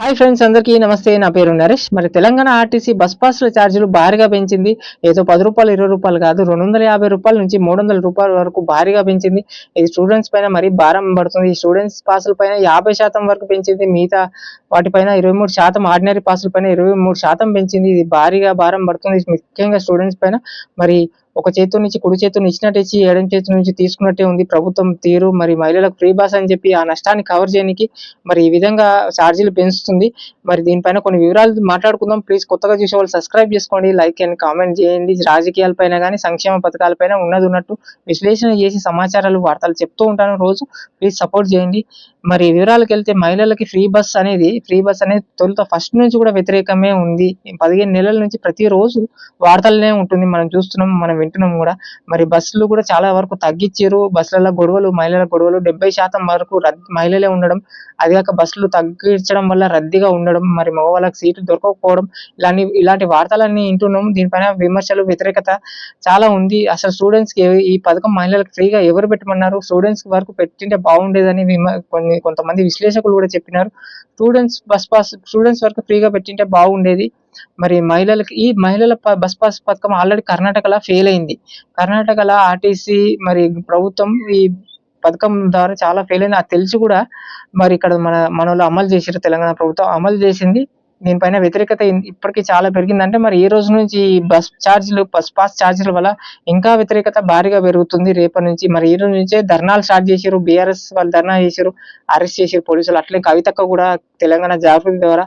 Hi friends అందరికీ నమస్తే. నా పేరు నరేష్. మరి తెలంగాణ ఆర్టీసీ బస్ పాస్ల ఛార్జీలు భారీగా పెంచింది. ఏదో పది రూపాయలు ఇరవై రూపాయలు కాదు రెండు వందల యాభై రూపాయల నుంచి మూడు వందల రూపాయల వరకు భారీగా పెంచింది. ఇది స్టూడెంట్స్ పైన మరీ భారం పడుతుంది. స్టూడెంట్స్ పాసుల పైన యాభై శాతం వరకు పెంచింది. మిగతా వాటిపైన ఇరవై మూడు శాతం ఆర్డినరీ పాసుల పైన ఇరవై మూడు శాతం పెంచింది. ఇది భారీగా భారం పడుతుంది. ముఖ్యంగా స్టూడెంట్స్ పైన. మరి ఒక చేతు నుంచి కుడి చేతు ఇచ్చినట్టు ఇచ్చి ఎడం చేతు నుంచి తీసుకున్నట్టే ఉంది ప్రభుత్వం తీరు. మరి మహిళలకు ఫ్రీ బాస్ అని చెప్పి ఆ నష్టాన్ని కవర్ చేయడానికి మరి ఈ విధంగా ఛార్జీలు పెంచుతుంది. మరి దీనిపైన కొన్ని వివరాలు మాట్లాడుకుందాం. ప్లీజ్ కొత్తగా చూసే వాళ్ళు సబ్స్క్రైబ్ చేసుకోండి లైక్ అండ్ కామెంట్ చేయండి. రాజకీయాలపైన కానీ సంక్షేమ పథకాలపైన ఉన్నది ఉన్నట్టు విశ్లేషణ చేసి సమాచారాలు వార్తలు చెప్తూ ఉంటాను రోజు. ప్లీజ్ సపోర్ట్ చేయండి. మరి వివరాలకు వెళ్తే మహిళలకి ఫ్రీ బస్ అనేది ఫ్రీ బస్ అనేది తొలుత ఫస్ట్ నుంచి కూడా వ్యతిరేకమే ఉంది. పదిహేను నెలల నుంచి ప్రతిరోజు వార్తలనే ఉంటుంది. మనం చూస్తున్నాం మనం వింటున్నాం కూడా. మరి బస్సులు కూడా చాలా వరకు తగ్గించారు బస్సులలో గొడవలు మహిళల గొడవలు డెబ్బై శాతం వరకు మహిళలే ఉండడం అది కాక బస్సులు తగ్గించడం వల్ల రద్దీగా ఉండడం మరి మగవాళ్ళకి సీట్లు దొరకకపోవడం ఇలాంటి ఇలాంటి వార్తలన్నీ వింటున్నాం. దీనిపైన విమర్శలు వ్యతిరేకత చాలా ఉంది. అసలు స్టూడెంట్స్కి ఈ పథకం మహిళలకు ఫ్రీగా ఎవరు పెట్టమన్నారు? స్టూడెంట్స్ వరకు పెట్టింటే బాగుండేదని కొన్ని కొంతమంది విశ్లేషకులు కూడా చెప్పినారు. స్టూడెంట్స్ బస్ పాస్ స్టూడెంట్స్ వరకు ఫ్రీగా పెట్టింటే బాగుండేది. మరి మహిళలకి ఈ మహిళల బస్ పాస్ పథకం ఆల్రెడీ కర్ణాటకలో ఫెయిల్ అయింది. కర్ణాటకలో ఆర్టీసీ మరి ప్రభుత్వం ఈ పథకం ద్వారా చాలా ఫెయిల్ అయింది. అది తెలిసి కూడా మరి ఇక్కడ మన మనలో అమలు చేసారు తెలంగాణ ప్రభుత్వం. అమలు చేసింది దీనిపైన వ్యతిరేకత ఇప్పటికీ చాలా పెరిగిందంటే మరి ఈ రోజు నుంచి బస్ ఛార్జీలు బస్ పాస్ ఛార్జీల వల్ల ఇంకా వ్యతిరేకత భారీగా పెరుగుతుంది రేపటి నుంచి? మరి ఈ రోజు నుంచే ధర్నాలు స్టార్ట్ చేశారు బీఆర్ఎస్ వాళ్ళు ధర్నా చేశారు అరెస్ట్ చేశారు పోలీసులు. అట్లే కవితక్క కూడా తెలంగాణ జాగృతి ద్వారా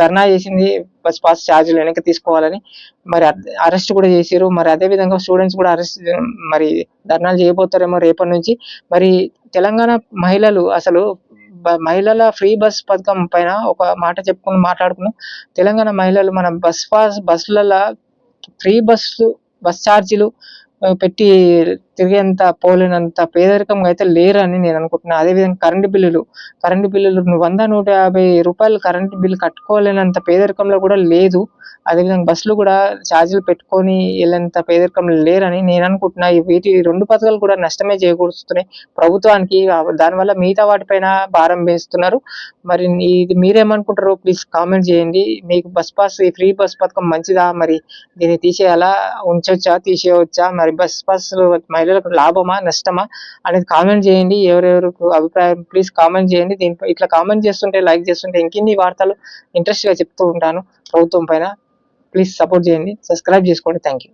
ధర్నా చేసింది బస్ పాస్ ఛార్జీలు వెనక్కి తీసుకోవాలని. మరి అరెస్ట్ కూడా చేశారు మరి అదే విధంగా స్టూడెంట్స్ కూడా అరెస్ట్ మరి ధర్నాలు చేయబోతారేమో రేపటి నుంచి. మరి తెలంగాణ మహిళలు అసలు మహిళల ఫ్రీ బస్ పథకం పైన ఒక మాట చెప్పుకుని మాట్లాడుకున్నాం. తెలంగాణ మహిళలు మన బస్ పాస్ బస్సులలో ఫ్రీ బస్సు బస్ ఛార్జీలు పెట్టి తిరిగేంత పోలేనంత పేదరికంగా అయితే లేరని నేను అనుకుంటున్నాను అదేవిధంగా కరెంటు బిల్లులు కరెంటు బిల్లులు వంద నూట యాభై రూపాయలు కరెంటు బిల్లు కట్టుకోలేనంత పేదరికంలో కూడా లేదు. అదేవిధంగా బస్సులు కూడా ఛార్జీలు పెట్టుకొని వెళ్ళేంత పేదరికం లేరని నేను అనుకుంటున్నా. వీటి రెండు పథకాలు కూడా నష్టమే చేకూరుస్తున్నాయి. ప్రభుత్వానికి దానివల్ల మిగతా వాటిపైన భారం వేస్తున్నారు. మరి ఇది మీరేమనుకుంటారో ప్లీజ్ కామెంట్ చేయండి. మీకు బస్ పాస్ ఫ్రీ బస్ పథకం మంచిదా? మరి దీన్ని తీసేయాలా? ఉంచవచ్చా తీసేయవచ్చా? మరి బస్ పాస్ ప్రజలకు లాభమా నష్టమా అనేది కామెంట్ చేయండి. ఎవరెవరికి అభిప్రాయం ప్లీజ్ కామెంట్ చేయండి. దీనిపై ఇట్లా కామెంట్ చేస్తుంటే లైక్ చేస్తుంటే ఇంకిన్ని వార్తలు ఇంట్రెస్ట్గా చెప్తూ ఉంటాను. ప్రభుత్వం పైన ప్లీజ్ సపోర్ట్ చేయండి. సబ్స్క్రైబ్ చేసుకోండి. Thank you